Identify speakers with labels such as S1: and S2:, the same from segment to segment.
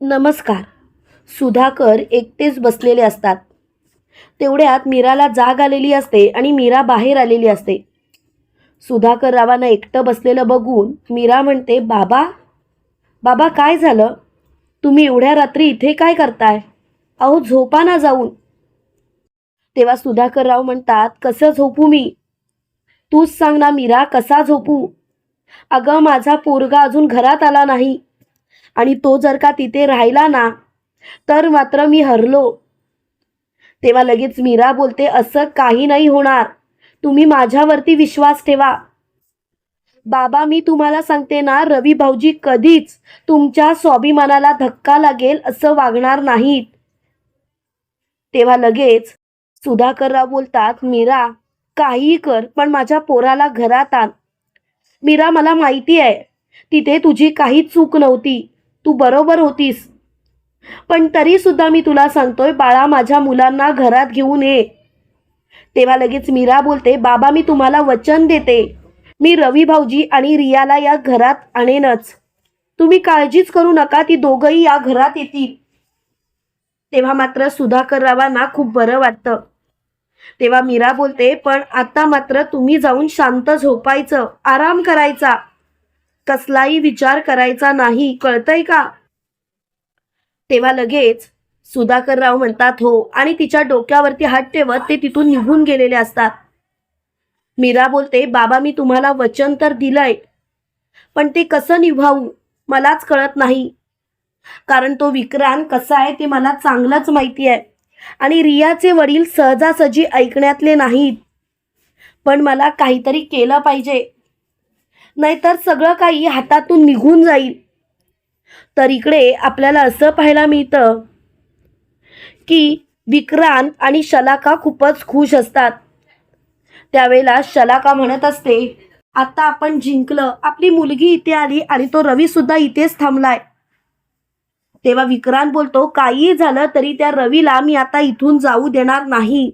S1: नमस्कार. सुधाकर एकटेच बसलेले असतात. तेवढ्यात मीराला जाग आलेली असते आणि मीरा बाहेर आलेली असते. सुधाकर रावांना एकटं बसलेलं बघून मीरा म्हणते बाबा बाबा काय झालं? तुम्ही एवढ्या रात्री इथे काय करताय? अहो झोपा ना जाऊन. तेव्हा सुधाकर राव म्हणतात कसं झोपू मी? तूच सांग ना मीरा कसा झोपू? अगं माझा पोरगा अजून घरात आला नाही. आणि तो जर का तिथे राहिला ना तर मात्र मी हरलो. तेव्हा लगेच मीरा बोलते असं काही नाही होणार. तुम्ही माझ्यावरती विश्वास ठेवा. बाबा मी तुम्हाला सांगते ना रवी भाऊजी कधीच तुमच्या स्वाभिमानाला धक्का लागेल असं वागणार नाहीत. तेव्हा लगेच सुधाकरराव बोलतात मीरा काहीही कर पण माझ्या पोराला घरात आण. मीरा मला माहिती आहे तिथे तुझी काहीच चूक नव्हती. तू बरोबर होतीस. पण तरी सुद्धा मी तुला सांगतोय बाळा माझ्या मुलांना घरात घेऊन ये. तेव्हा लगेच मीरा बोलते बाबा मी तुम्हाला वचन देते. मी रवी भाऊजी आणि रियाला या घरात आणेनच. तुम्ही काळजीच करू नका ती दोघंही या घरात येतील. तेव्हा मात्र सुधाकर रावांना खूप बरं वाटतं. तेव्हा मीरा बोलते पण आता मात्र तुम्ही जाऊन शांत झोपायचं आराम करायचा. कसलाही विचार करायचा नाही कळतय का? तेव्हा लगेच सुधाकरराव म्हणतात हो. आणि तिच्या डोक्यावरती हात ठेवत ते तिथून निघून गेलेले असतात. मीरा बोलते बाबा मी तुम्हाला वचन तर दिलंय पण ते कसं निभावू? मलाच कळत नाही. कारण तो विक्रांत कसा आहे ते मला चांगलंच माहिती आहे. आणि रियाचे वडील सहजासहजी ऐकण्यातले नाहीत. पण मला काहीतरी केलं पाहिजे. नाहीतर सगळं काही हातातून निघून जाईल. तर इकडे आपल्याला असं पाहायला मिळतं की विक्रांत आणि शलाका खूपच खुश असतात. त्यावेळेला शलाका म्हणत असते आता आपण जिंकलं. आपली मुलगी इथे आली आणि तो रवी सुद्धा इथेच थांबलाय. तेव्हा विक्रांत बोलतो काहीही झालं तरी त्या रवीला मी आता इथून जाऊ देणार नाही.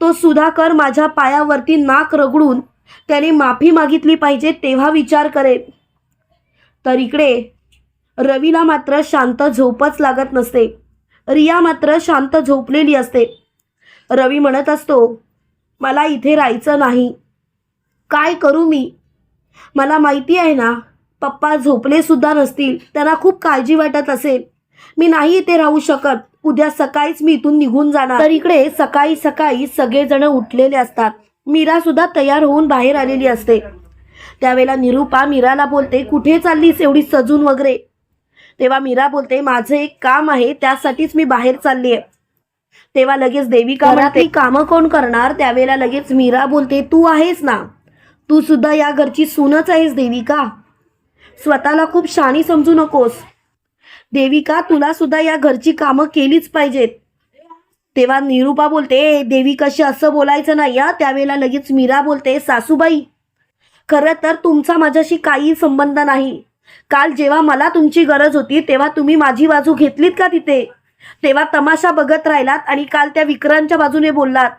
S1: तो सुधाकर माझ्या पायावरती नाक रगडून त्याने माफी मागितली पाहिजे तेव्हा विचार करेल तर इकडे रवीला मात्र शांत झोपच लागत नसते. रिया मात्र शांत झोपलेली असते. रवी म्हणत असतो मला इथे राहायचं नाही. काय करू मी? मला माहिती आहे ना पप्पा झोपले सुद्धा नसतील त्यांना खूप काळजी वाटत असेल. मी नाही इथे राहू शकत. उद्या सकाळीच मी इथून निघून जाणार. तर इकडे सकाळी सकाळी सगळेजण उठलेले असतात. मीरा सुद्धा तयार होऊन बाहेर आलेली असते. त्यावेळेला निरूपा मीराला बोलते कुठे चाललीस एवढी सजून वगैरे? तेव्हा मीरा बोलते माझं एक काम आहे त्यासाठीच मी बाहेर चालली आहे तेव्हा लगेच देविका म्हणते कामं कोण करणार? त्यावेळेला लगेच मीरा बोलते तू आहेस ना? तू सुद्धा या घरची सूनच आहेस देविका. स्वतःला खूप शाणी समजू नकोस. देविका तुला सुद्धा या घरची कामं केलीच पाहिजेत. तेव्हा निरूपा बोलते देवी कशी असं बोलायचं नाही या त्यावेळेला लगेच मीरा बोलते सासूबाई खरं तर तुमचा माझ्याशी काही संबंध नाही. काल जेव्हा मला तुमची गरज होती तेव्हा तुम्ही माझी बाजू घेतलीत का तिथे? तेव्हा तमाशा बघत राहिलात आणि काल त्या विक्रांतच्या बाजूने बोललात.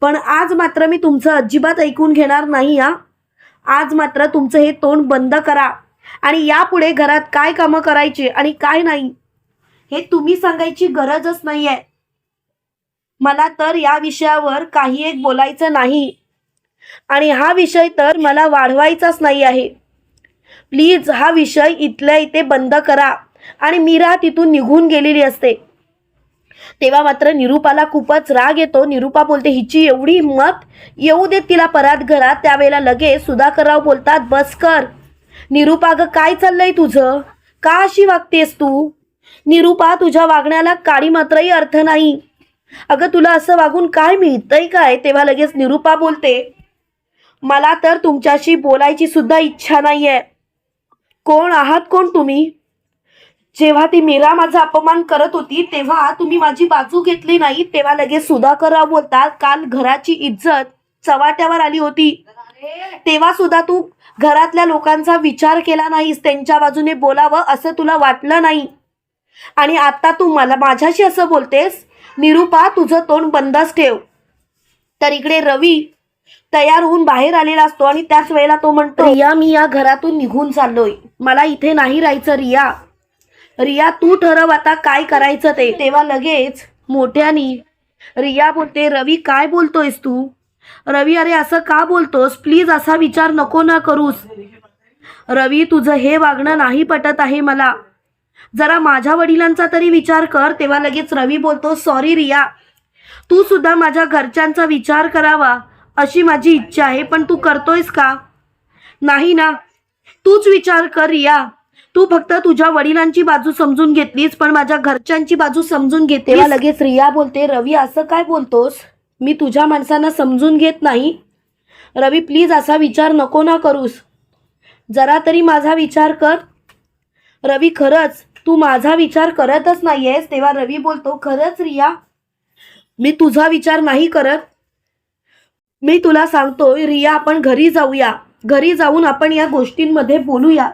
S1: पण आज मात्र मी तुमचं अजिबात ऐकून घेणार नाही हा? आज मात्र तुमचं हे तोंड बंद करा आणि यापुढे घरात काय कामं करायची आणि काय नाही? हे तुम्ही सांगायची गरजच नाही आहे मला तर या विषयावर काही एक बोलायचं नाही. आणि हा विषय तर मला वाढवायचाच नाही आहे. प्लीज हा विषय इथल्या इथे बंद करा. आणि मीरा तिथून निघून गेलेली असते. तेव्हा मात्र निरूपाला खूपच राग येतो. निरूपा बोलते हिची एवढी हिंमत येऊ देत तिला परात घरात. त्यावेळेला लगेच सुधाकरराव बोलतात बस कर. निरूपा ग काय चाललंय तुझं? का अशी वागतेस तू? निरूपा तुझ्या वागण्याला काळी मात्रही अर्थ नाही. अगं तुला असं वागून काय मिळतंय काय? तेव्हा लगेच निरूपा बोलते मला तर तुमच्याशी बोलायची सुद्धा इच्छा नाहीये. कोण आहात कोण तुम्ही? जेव्हा ती मीरा माझा अपमान करत होती तेव्हा तुम्ही माझी बाजू घेतली नाही तेव्हा लगेच सुधाकरराव बोलतात काल घराची इज्जत चव्हाट्यावर आली होती. तेव्हा सुद्धा तू घरातल्या लोकांचा विचार केला नाहीस त्यांच्या बाजूने बोलावं असं तुला वाटलं नाही. आणि आता तू मला माझ्याशी असं बोलतेस? निरूपा तुझं तोंड बंदच ठेव. तर इकडे रवी तयार होऊन बाहेर आलेला असतो आणि त्याच वेळेला तो म्हणतो रिया मी या घरातून निघून चाललोय. मला इथे नाही राहायचं रिया. रिया तू ठरव आता काय करायचं ते. तेव्हा लगेच मोठ्यानी रिया बोलते रवी काय बोलतोयस तू? रवी अरे असं का बोलतोस? प्लीज असा विचार नको ना करूस. रवी तुझं हे वागणं नाही पटत आहे मला. जरा माझ्या वडिलांचा तरी विचार कर तेव्हा लगेच रवी बोलतो सॉरी रिया. तू सुद्धा माझ्या घरच्यांचा विचार करावा अशी माझी इच्छा आहे पण तू करतोयस का? नाही ना. तूच विचार कर रिया. तू फक्त तुझ्या वडिलांची बाजू समजून घेतलीस पण माझ्या घरच्यांची बाजू समजून घेते तेव्हा लगेच रिया बोलते रवी असं काय बोलतोस? मी तुझ्या माणसांना समजून घेत नाही. रवी प्लीज असा विचार नको ना करूस. जरा तरी माझा विचार कर. रवी खरंच. तू माझा विचार करतच नाहीयेस तेव्हा रवी बोलतो खरंच रिया मी तुझा विचार नाही करत. मी तुला सांगतोय रिया आपण घरी जाऊया. घरी जाऊन आपण या गोष्टींमध्ये बोलूया.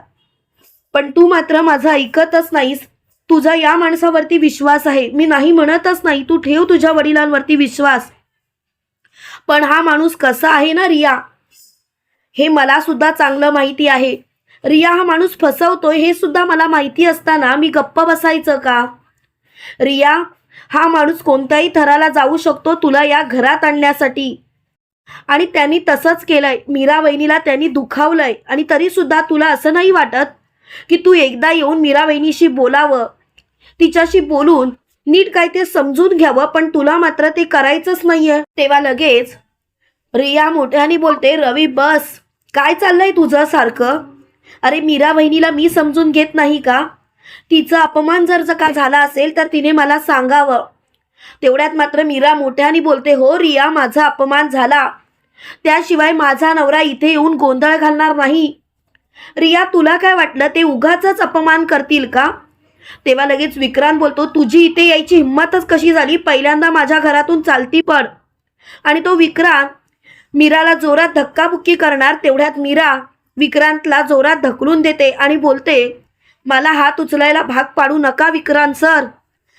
S1: पण तू मात्र माझं ऐकतच नाहीस. तुझा या माणसावरती विश्वास आहे. मी नाही म्हणतच नाही. तू ठेव तुझ्या वडिलांवरती विश्वास. पण हा माणूस कसा आहे ना रिया? हे मला सुद्धा चांगलं माहिती आहे. रिया हा माणूस फसवतोय हे सुद्धा मला माहिती असताना मी गप्प बसायचं का? रिया हा माणूस कोणत्याही थराला जाऊ शकतो तुला या घरात आणण्यासाठी. आणि त्यांनी तसंच केलंय. मीरा वहिनीला त्यांनी दुखावलंय. आणि तरी सुद्धा तुला असं नाही वाटत की तू एकदा येऊन मीरा वहिनीशी बोलावं? तिच्याशी बोलून नीट काय ते समजून घ्यावं पण तुला मात्र ते करायचंच नाहीये. तेव्हा लगेच रिया मोठ्याने बोलते रवी बस. काय चाललंय तुझं सारखं? अरे मीरा वहिनीला मी समजून घेत नाही का? तिचा अपमान जर का झाला असेल तर तिने मला सांगावं. तेवढ्यात मात्र मीरा मोठ्याने बोलते हो रिया माझा अपमान झाला. त्याशिवाय माझा नवरा इथे येऊन गोंधळ घालणार नाही. रिया तुला काय वाटलं? ते उगाच अपमान करतील का? तेव्हा लगेच विक्रांत बोलतो तुझी इथे यायची हिंमतच कशी झाली? पहिल्यांदा माझ्या घरातून चालती पड. आणि तो विक्रांत मीराला जोरात धक्काबुक्की करणार तेवढ्यात मीरा विक्रांतला जोरात ढकलून देते आणि बोलते मला हात उचलायला भाग पाडू नका विक्रांत सर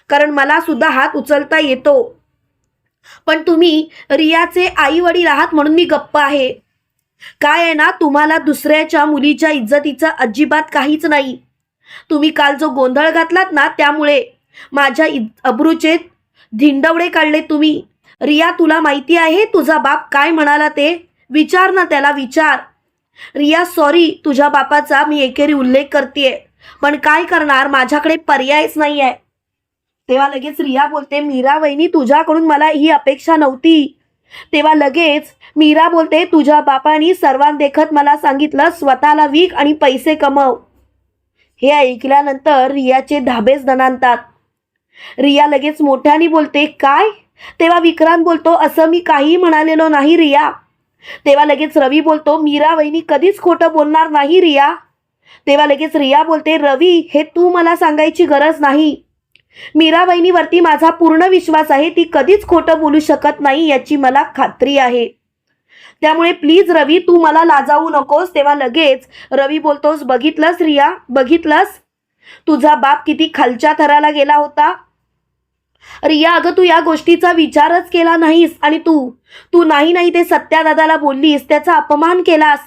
S1: कारण मला सुद्धा हात उचलता येतो. पण तुम्ही रियाचे आई वडील आहात म्हणून मी गप्प आहे. काय आहे ना तुम्हाला दुसऱ्याच्या मुलीच्या इज्जतीचं अजिबात काहीच नाही. तुम्ही काल जो गोंधळ घातलात ना त्यामुळे माझ्या इ अब्रूचे धिंडवडे काढले तुम्ही. रिया तुला माहिती आहे तुझा बाप काय म्हणाला ते? विचार ना त्याला विचार. रिया सॉरी तुझ्या बापाचा मी एकेरी उल्लेख करते पण काय करणार? माझ्याकडे पर्यायच नाही आहे तेव्हा लगेच रिया बोलते मीरा वहिनी तुझ्याकडून मला ही अपेक्षा नव्हती. तेव्हा लगेच मीरा बोलते तुझ्या बापानी सर्वांदेखत मला सांगितलं स्वतःला विक आणि पैसे कमव. हे ऐकल्यानंतर रियाचे धाबेच दणानतात रिया लगेच मोठ्याने बोलते काय? तेव्हा विक्रांत बोलतो असं मी काही म्हणालेलो नाही रिया. तेव्हा लगेच रवी बोलतो मीरा वहिनी कधीच खोटं बोलणार नाही रिया. तेव्हा लगेच रिया बोलते रवी हे तू मला सांगायची गरज नाही. मीरा वहिनीवरती माझा पूर्ण विश्वास आहे ती कधीच खोटं बोलू शकत नाही याची मला खात्री आहे. त्यामुळे प्लीज रवी तू मला लाजावू नकोस. तेव्हा लगेच रवी बोलतोस बघितलंस रिया? बघितलंस? तुझा बाप किती खालच्या थराला गेला होता? रिया अगं तू या गोष्टीचा विचारच केला नाहीस. आणि तू तू नाही नाही ते सत्या दादाला बोललीस त्याचा अपमान केलास.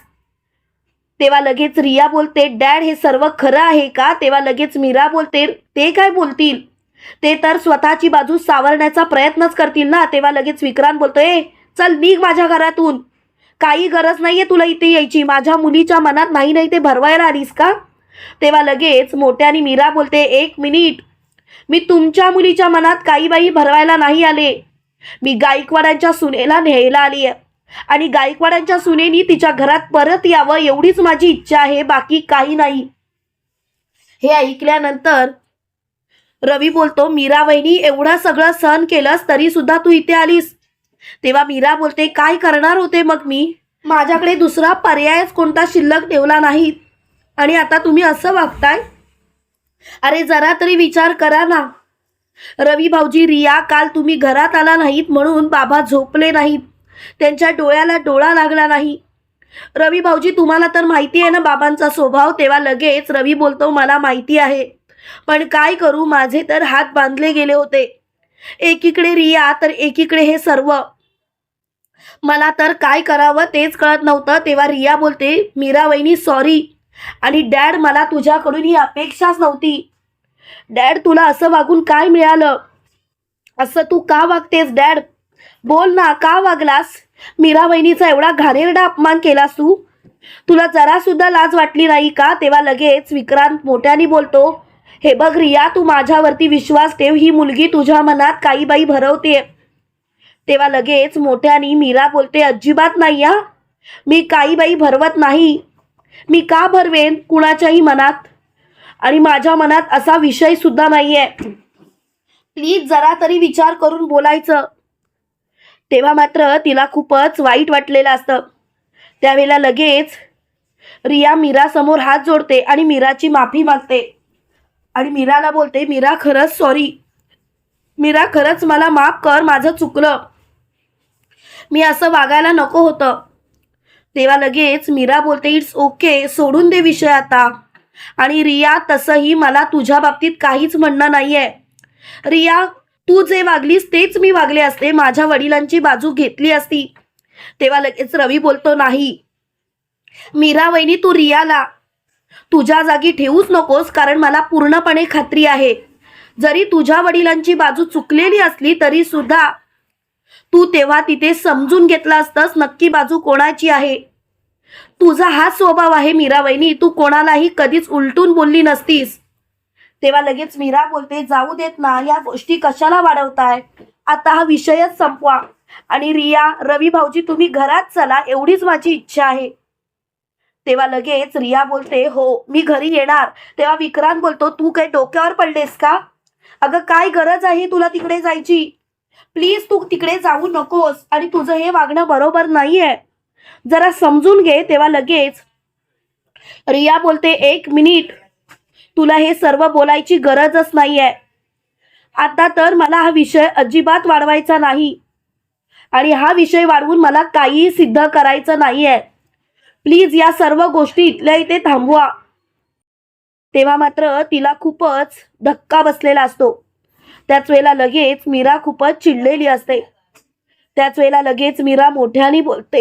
S1: तेव्हा लगेच रिया बोलते डॅड हे सर्व खरं आहे का? तेव्हा लगेच मीरा बोलते ते काय बोलतील? ते तर स्वतःची बाजू सावरण्याचा प्रयत्नच करतील ना. तेव्हा लगेच विक्रांत बोलतोय चल निघ माझ्या घरातून. काही गरज नाहीये तुला इथे यायची. माझ्या मुलीच्या मनात नाही नाही ते भरवायला आलीस का? तेव्हा लगेच मोठ्याने मीरा बोलते एक मिनिट. मी तुमच्या मुलीच्या मनात काही बाई भरवायला नाही आले. मी गायकवाडांच्या सुनेला न्यायला आली आहे. आणि गायकवाडांच्या सुनेनी तिच्या घरात परत यावं एवढीच माझी इच्छा आहे बाकी काही नाही. हे ऐकल्यानंतर रवी बोलतो मीरा वहिनी एवढं सगळं सहन केलंस तरी सुद्धा तू इथे आलीस. तेव्हा मीरा बोलते काय करणार होते मग मी? माझ्याकडे दुसरा पर्यायच कोणता शिल्लक ठेवला नाही. आणि आता तुम्ही असं वागताय अरे जरा तरी विचार करा ना. रवी भाऊजी रिया काल तुम्ही घरात आला नाहीत म्हणून बाबा झोपले नाहीत. त्यांच्या डोळ्याला डोळा लागला नाही. रवी भाऊजी तुम्हाला तर माहिती आहे ना बाबांचा स्वभाव तेव्हा लगेच रवी बोलतो मला माहिती आहे. पण काय करू माझे तर हात बांधले गेले होते. एकीकडे रिया तर एकीकडे हे सर्व. मला तर काय करावं तेच कळत नव्हतं तेव्हा रिया बोलते मीरा वहिनी सॉरी आणि डॅड मला तुझ्याकडून ही अपेक्षाच नव्हती. डॅड तुला असं वागून काय मिळालं? असं तू का वागतेस डॅड? बोल ना का वागलास? मीरा वहिनीचा एवढा घाणेरडा अपमान केलास तू? तुला जरा सुद्धा लाज वाटली नाही का? तेव्हा लगेच विक्रांत मोठ्याने बोलतो हे बघ रिया तू माझ्यावरती विश्वास ठेव ही मुलगी तुझ्या मनात काही बाई भरवते. तेव्हा लगेच मोठ्याने मीरा बोलते अजिबात नाही मी काही बाई भरवत नाही. मी का भरवेन कुणाच्याही मनात? आणि माझ्या मनात असा विषय सुद्धा नाहीये. प्लीज जरा तरी विचार करून बोलायचं. तेव्हा मात्र तिला खूपच वाईट वाटलेलं असतं. त्यावेळेला लगेच रिया मीरासमोर हात जोडते आणि मीराची माफी मागते. आणि मीराला बोलते मीरा खरंच सॉरी मीरा खरंच मला माफ कर माझं चुकलं. मी असं वागायला नको होतं. तेव्हा लगेच मीरा बोलते इट्स ओके सोडून दे विषय आता. आणि रिया तसंही मला तुझ्या बाबतीत काहीच म्हणणं नाहीये. रिया तू जे वागलीस तेच मी वागले असते माझ्या वडिलांची बाजू घेतली असती. तेव्हा लगेच रवी बोलतो नाही. मीरा वहिनी तू रियाला तुझ्या जागी ठेवूच नकोस कारण मला पूर्णपणे खात्री आहे. जरी तुझ्या वडिलांची बाजू चुकलेली असली तरी सुद्धा तू तेव्हा तिथे समजून घेतला असतंस नक्की बाजू कोणाची आहे? तुझा हा स्वभाव आहे मीरा वहिनी तू कोणालाही कधीच उलटून बोलली नसतीस. तेव्हा लगेच मीरा बोलते जाऊ देत ना या गोष्टी कशाला वाढवताय? आता हा विषयच संपवा. आणि रिया रवी भाऊजी तुम्ही घरात चला एवढीच माझी इच्छा आहे. तेव्हा लगेच रिया बोलते हो मी घरी येणार. तेव्हा विक्रांत बोलतो तू काही डोक्यावर पडलेस का? अगं काय गरज आहे तुला तिकडे जायची? प्लीज तू तिकडे जाऊ नकोस आणि तुझं हे वागणं बरोबर नाहीये. जरा समजून घे तेव्हा लगेच. रिया बोलते एक मिनिट. तुला हे सर्व बोलायची गरजच नाहीये. आता तर मला हा विषय अजिबात वाढवायचा नाही. आणि हा विषय वाढवून मला काहीही सिद्ध करायचं नाहीये. प्लीज या सर्व गोष्टी इथल्या इथे थांबवा. तेव्हा मात्र तिला खूपच धक्का बसलेला असतो. त्याच वेळेला लगेच मीरा खूपच चिडलेली असते. त्याच वेळेला लगेच मीरा मोठ्याने बोलते.